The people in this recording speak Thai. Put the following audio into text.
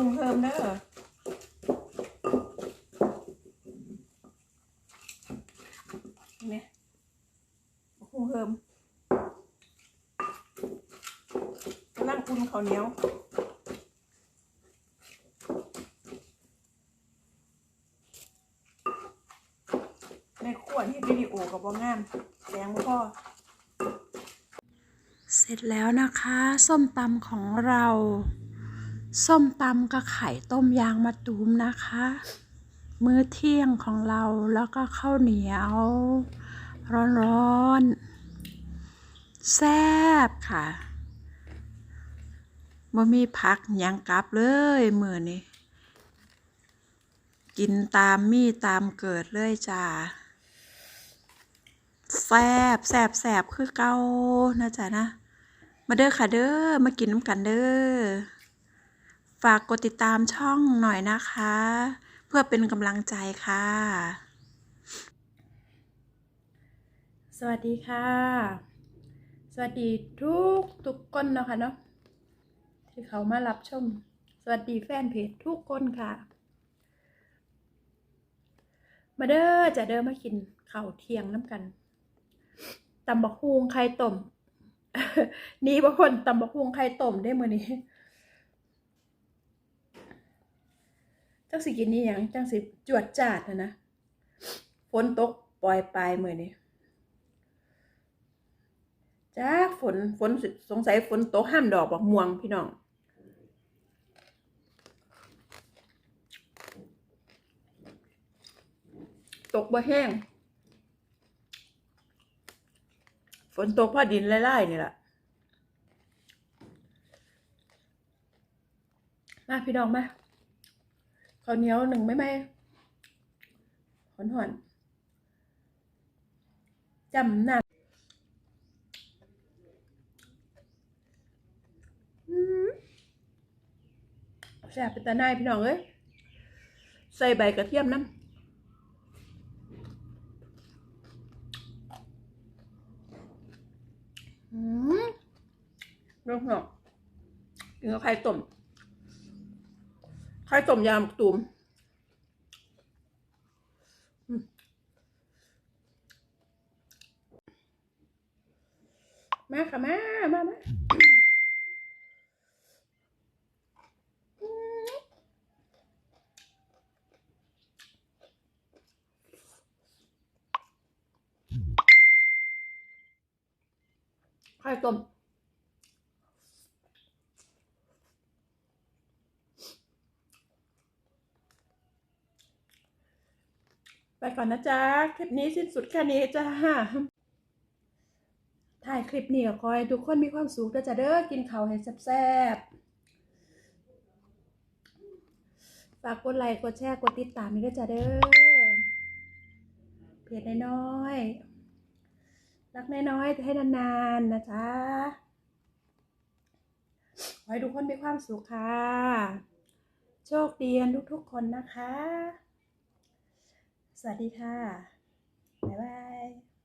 รุงเพิ่มเด้อเนี่ยบักหุงเพิ่มกำลังอุ่นข้าวเหนียวในขวดที่วิดีโอกับว่างามแสงพ่อเสร็จแล้วนะคะ ส้มตำของเรา ส้มตำกับไข่ต้มยางมะตูมนะคะ มื้อเที่ยงของเราแล้วก็ข้าวเหนียว ร้อนๆแซ่บค่ะบ่มีพักยังกลับเลยมื้อนี้กินตามมีตามเกิดเลยจ้าแซบแซบแซบคือเก่านะจ๊ะนะ มาเด้อค่ะเด้อมากินน้ำกันเด้อ ฝากกดติดตามช่องหน่อยนะคะ เพื่อเป็นกำลังใจค่ะ สวัสดีค่ะ สวัสดีทุกทุกคนเนาะค่ะเนาะที่เขามารับชม สวัสดีแฟนเพจทุกคนค่ะ มาเด้อจะเด้อมากินข้าวเที่ยงน้ำกันตำบักฮุงไข่ต้มนี่บางคนตำบักฮุงไข่ต้มได้มือนี้ จังสิกินนี่ยังจังสิจวดจาดนะนะฝนตกปล่อยปลายมือนี้จ้าฝนฝนสงสัยฝนตกห้ามดอกบอกม่วงพี่น้องตกบ่แห้ง ฝนตกพอดินไล่ๆนี่แหละมาพี่น้องมา ข้าวเหนียวหนึ่งไม่ไหมหอนหอนจำหน้าอืมแซ่บเป็นตาหน้าพี่น้องเอ้ยใส่ใบกระเทียมน้ำอืมเรื่องหนอกกินกับไข่ต้ม ไข่ต้มยำตูมอืมมาค่ะ มา มามาไข่ต้ม ไปก่อนนะจ๊ะ คลิปนี้สิ้นสุดแค่นี้จ้าถ่ายคลิปนี้ก็คอยทุกคนมีความสุขนะจ๊ะเด้อกินข้าวให้แซ่บๆฝากกดไลค์กดแชร์กดติดตามนี่ด้วยจ้ะเด้อเพจน้อยๆรักน้อยๆให้นานๆนะจ๊ะขอให้ทุกคนมีความสุขค่ะ โชคดีกันทุกๆคนนะคะ สวัสดีค่ะ บ๊ายบาย